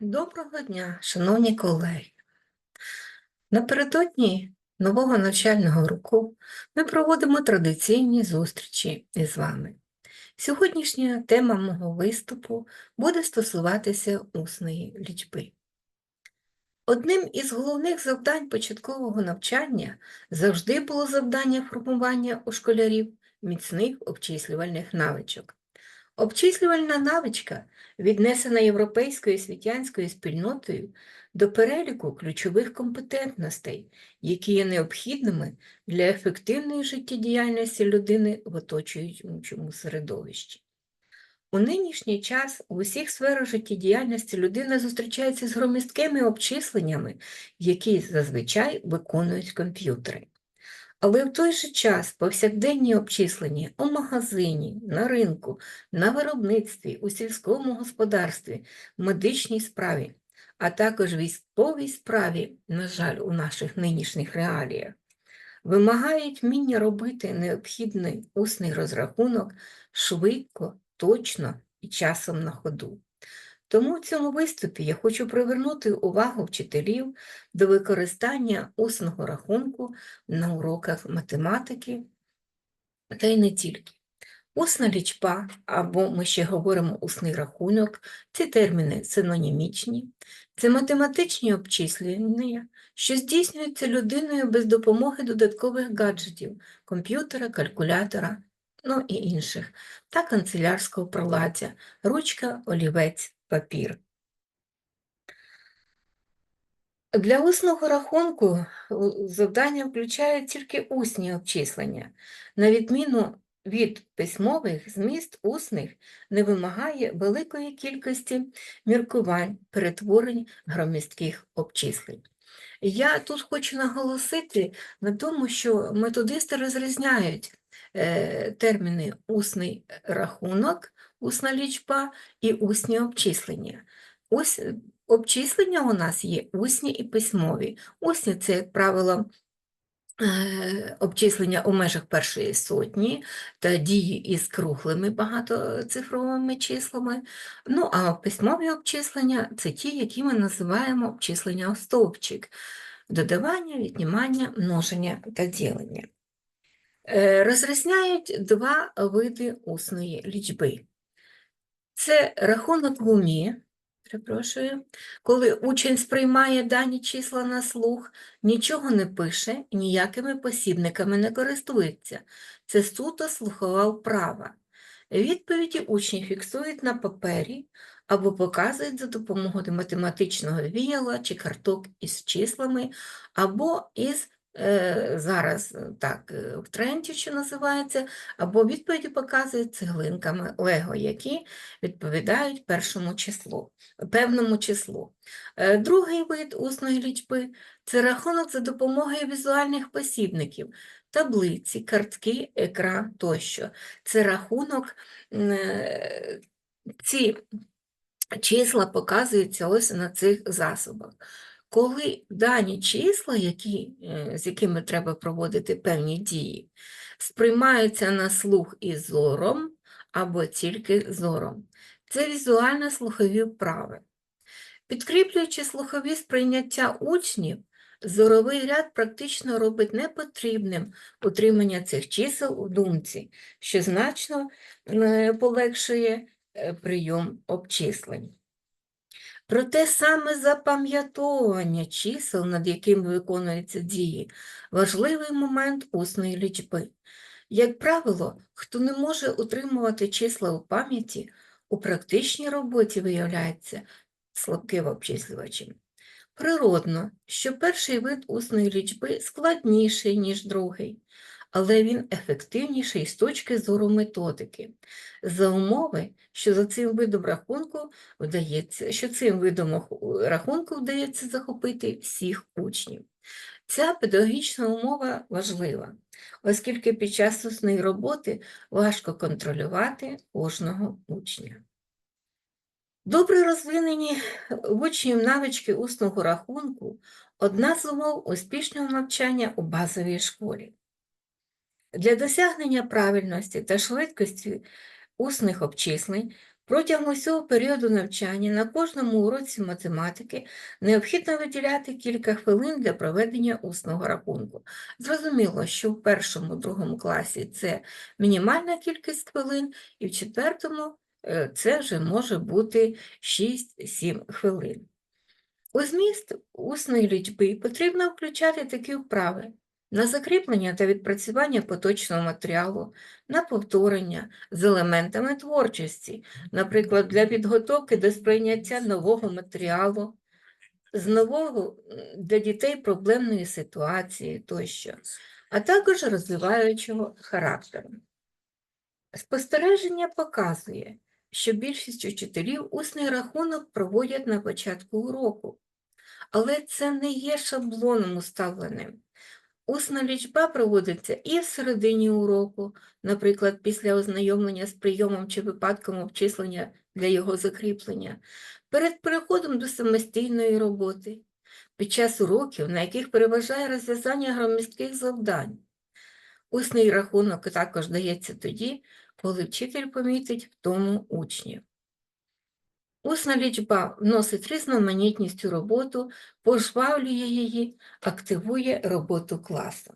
Доброго дня, шановні колеги. Напередодні нового навчального року ми проводимо традиційні зустрічі із вами. Сьогоднішня тема мого виступу буде стосуватися усної лічби. Одним із головних завдань початкового навчання завжди було завдання формування у школярів міцних обчислювальних навичок. Обчислювальна навичка віднесена європейською світянською спільнотою до переліку ключових компетентностей, які є необхідними для ефективної життєдіяльності людини в оточуючому середовищі. У нинішній час у усіх сферах життєдіяльності людина зустрічається з громісткими обчисленнями, які зазвичай виконують комп'ютери. Але в той же час повсякденні обчислення у магазині, на ринку, на виробництві, у сільському господарстві, медичній справі, а також військовій справі, на жаль, у наших нинішніх реаліях, вимагають вміння робити необхідний усний розрахунок швидко, точно і часом на ходу. Тому в цьому виступі я хочу привернути увагу вчителів до використання усного рахунку на уроках математики, та й не тільки. Усна лічба, або ми ще говоримо усний рахунок, ці терміни синонімічні, це математичні обчислення, що здійснюються людиною без допомоги додаткових гаджетів, комп'ютера, калькулятора, ну і інших, та канцелярського приладдя, ручка, олівець, папір. Для усного рахунку завдання включають тільки усні обчислення. На відміну від письмових, зміст усних не вимагає великої кількості міркувань, перетворень громістких обчислень. Я тут хочу наголосити на тому, що методисти розрізняють е, терміни усний рахунок, усна лічба і усні обчислення. Ось е, обчислення у нас є усні і письмові. Усні це, як правило, е, обчислення у межах першої сотні та дії із круглими багатоцифровими числами. Ну, а письмові обчислення це ті, які ми називаємо обчислення у стовпчик. Додавання, віднімання, множення та ділення. Е, Розрізняють два види усної лічби. Це рахунок в умі, перепрошую, коли учень сприймає дані числа на слух, нічого не пише, ніякими посібниками не користується. Це суто слухова вправа. Відповіді учні фіксують на папері або показують за допомогою математичного віяла чи карток із числами, або із зараз е, так е, в тренді, що називається, або відповіді показують цеглинками Лего, які відповідають першому числу, певному числу. Е, Другий вид усної лічби це рахунок за допомогою візуальних посібників, таблиці, картки, екран тощо. Це рахунок, е, ці числа показуються ось на цих засобах. Коли дані числа, які, е, з якими треба проводити певні дії, сприймаються на слух і зором або тільки зором. Це візуально-слухові вправи. Підкріплюючи слухові сприйняття учнів, зоровий ряд практично робить непотрібним утримання цих чисел у думці, що значно е, полегшує е, прийом обчислень. Проте саме запам'ятовування чисел, над якими виконуються дії, важливий момент усної лічби. Як правило, хто не може утримувати числа у пам'яті, у практичній роботі виявляється слабким обчислювачем. Природно, що перший вид усної лічби складніший, ніж другий, але він ефективніший з точки зору методики, за умови, що за цим видом рахунку вдається, що цим видом рахунку вдається захопити всіх учнів. Ця педагогічна умова важлива, оскільки під час усної роботи важко контролювати кожного учня. Добре розвинені учнів навички усного рахунку одна з умов успішного навчання у базовій школі. Для досягнення правильності та швидкості усних обчислень Протягом усього періоду навчання на кожному уроці математики необхідно виділяти кілька хвилин для проведення усного рахунку. Зрозуміло, що в першому, другому класі це мінімальна кількість хвилин, і в четвертому е, це вже може бути 6-7 хвилин. У зміст усної лічби потрібно включати такі вправи на закріплення та відпрацювання поточного матеріалу, на повторення з елементами творчості, наприклад, для підготовки до сприйняття нового матеріалу, з нового для дітей проблемної ситуації тощо, а також розвиваючого характеру. Спостереження показує, що більшість учителів усний рахунок проводять на початку уроку, але це не є шаблоном уставленим. Усна лічба проводиться і в середині уроку, наприклад, після ознайомлення з прийомом чи випадком обчислення для його закріплення, перед переходом до самостійної роботи, під час уроків, на яких переважає розв'язання громістких завдань. Усний рахунок також дається тоді, коли вчитель помітить в тому учнів. Усна лічба вносить різноманітність у роботу, пожвавлює її, активує роботу класу.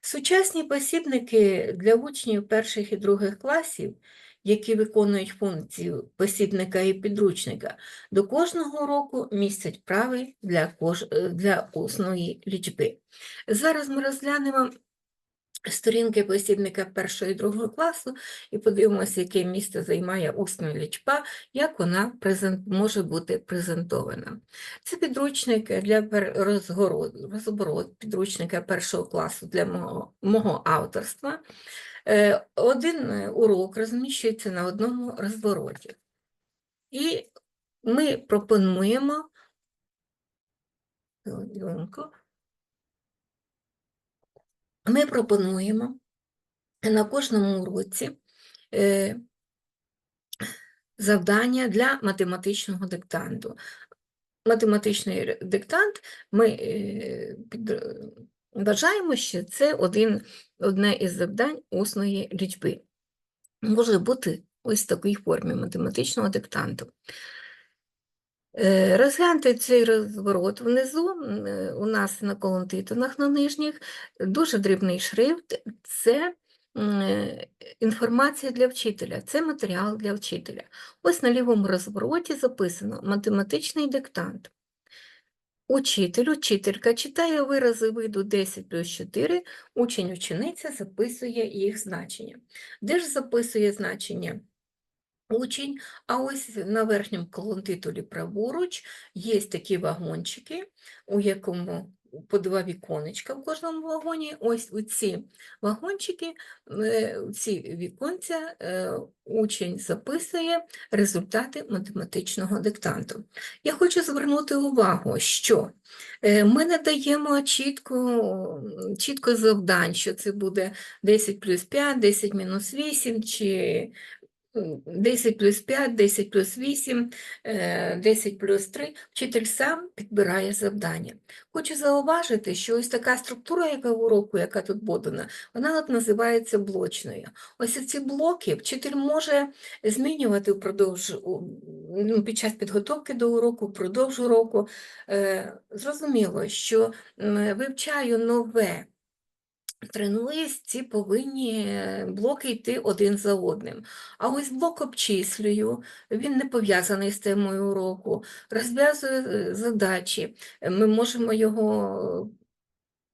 Сучасні посібники для учнів перших і других класів, які виконують функцію посібника і підручника, до кожного уроку містять вправи для, кож... для усної лічби. Зараз ми розглянемо сторінки посібника першого і другого класу і подивимося, яке місце займає усна лічба, як вона може бути презентована. Це підручник для розгороду, підручника першого класу для мого, мого авторства. Е, Один е, урок розміщується на одному розвороті. І ми пропонуємо ми пропонуємо на кожному уроці е, завдання для математичного диктанту. Математичний диктант ми е, вважаємо, що це один, одне із завдань усної лічби. Може бути ось в такій формі математичного диктанту. Е, Розгляньте цей розворот внизу, е, у нас на колонтитонах на нижніх, дуже дрібний шрифт, це е, інформація для вчителя, це матеріал для вчителя. Ось на лівому розвороті записано математичний диктант. Учитель, учителька читає вирази виду 10 плюс 4, учень, учениця записує їх значення. Де ж записує значення учень? А ось на верхньому колонтитулі праворуч є такі вагончики, у якому по два віконечка в кожному вагоні. Ось у ці вагончики, е, у ці віконця е, учень записує результати математичного диктанту. Я хочу звернути увагу, що е, ми не даємо чітко, чітко завдань, що це буде 10 плюс 5, 10 мінус 8, чи 10 плюс 5, 10 плюс 8, е, 10 плюс 3. Вчитель сам підбирає завдання. Хочу зауважити, що ось така структура, яка уроку, яка тут подана, вона от називається блочною. Ось ці блоки вчитель може змінювати впродовж, ну, під час підготовки до уроку, впродовж уроку. Е, Зрозуміло, що вивчаю нове. Тренуюсь, ці повинні е, блоки йти один за одним. А ось блок обчислюю, він не пов'язаний з темою уроку, розв'язую е, задачі, е, ми можемо його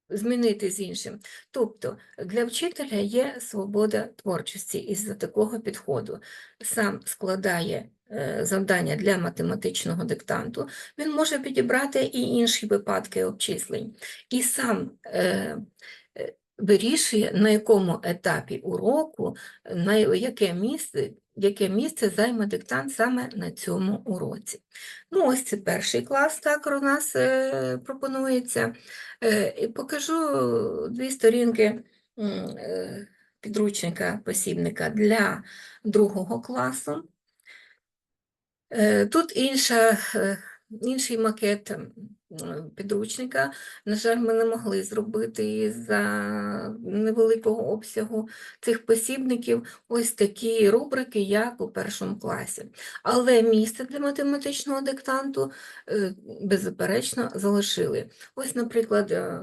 змінити з іншим. Тобто для вчителя є свобода творчості із-за такого підходу. Сам складає завдання для математичного диктанту, він може підібрати і інші випадки обчислень. І сам вирішує, на якому етапі уроку, на яке місце, яке місце займе диктант саме на цьому уроці. Ну, ось це перший клас, так у нас е, пропонується. Е, і покажу дві сторінки е, підручника посібника для другого класу. Тут інша, інший макет, підручника. На жаль, ми не могли зробити за невеликого обсягу цих посібників ось такі рубрики, як у першому класі. Але місце для математичного диктанту е, беззаперечно залишили. Ось, наприклад, е,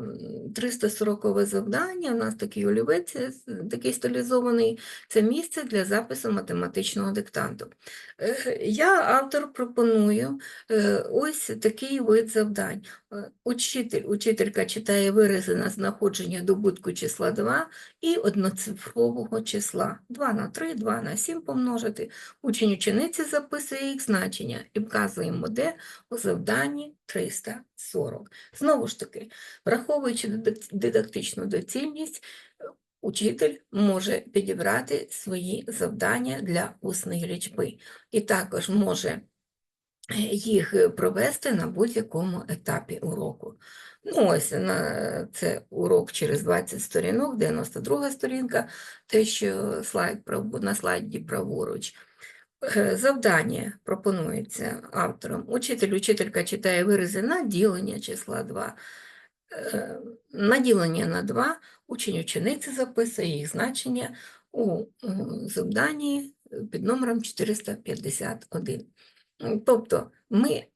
340 завдання, у нас такий олівець, е, такий стилізований, це місце для запису математичного диктанту. Е, Я, автор, пропоную е, ось такий вид завдань. Е, Учитель, учителька читає вирази на знаходження добутку числа 2 і одноцифрового числа 2 на 3, 2 на 7 помножити. Учень учениці записує їх значення і вказуємо, де у завданні 340. Знову ж таки, враховуючи дидактичну доцільність, учитель може підібрати свої завдання для усної лічби і також може їх е, провести на будь-якому етапі уроку. Ну, ось на це урок через 20 сторінок, 92 сторінка, те, що слайд на слайді праворуч. Е, Завдання пропонується автором. Учитель, учителька читає вирази на ділення числа 2. Е, На ділення на 2 учень учениці записує їх значення у завданні е, під номером 451. Тобто ми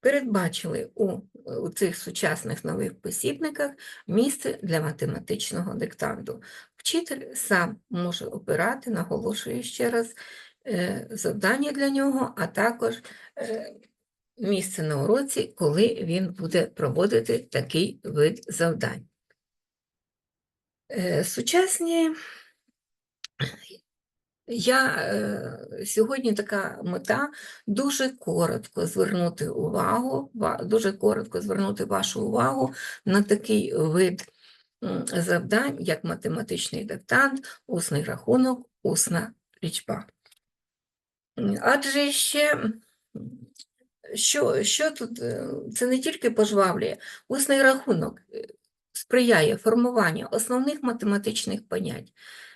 передбачили у, у цих сучасних нових посібниках місце для математичного диктанту. Вчитель сам може обирати, наголошую ще раз, е, завдання для нього, а також е, місце на уроці, коли він буде проводити такий вид завдань. Е, Сучасні я е, сьогодні така мета дуже коротко звернути увагу, дуже коротко звернути вашу увагу на такий вид завдань, як математичний диктант, усний рахунок, усна лічба. Адже ще що, що тут, е, це не тільки пожвавлює, усний рахунок е, сприяє формуванню основних математичних понять,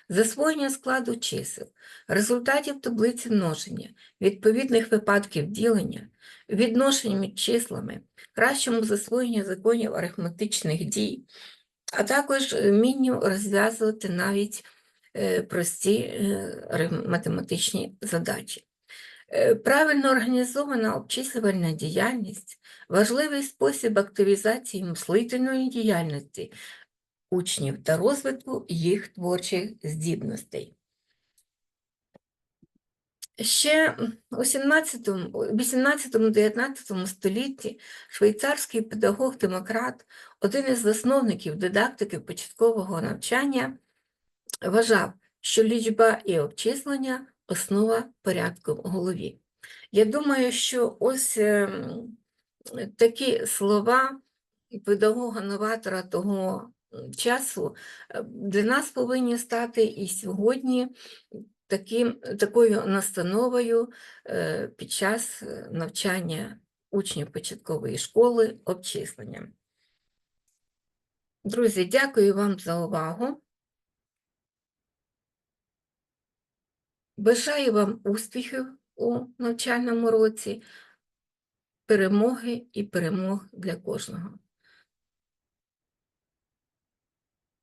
засвоєння складу чисел, результатів таблиці множення, відповідних випадків ділення, відношень числами, кращому засвоєнню законів арифметичних дій, а також вмінню розв'язувати навіть е, прості е, математичні задачі. Е, Правильно організована обчислювальна діяльність важливий спосіб активізації мислительної діяльності учнів та розвитку їх творчих здібностей. Ще у 18-19 столітті швейцарський педагог-демократ, один із засновників дидактики початкового навчання, вважав, що лічба і обчислення – основа порядку в голові. Я думаю, що ось ем, такі слова педагога-новатора того часу е, для нас повинні стати і сьогодні таким, такою настановою е, під час е, навчання учнів початкової школи обчисленням. Друзі, дякую вам за увагу. Бажаю вам успіхів у навчальному році, перемоги і перемог для кожного.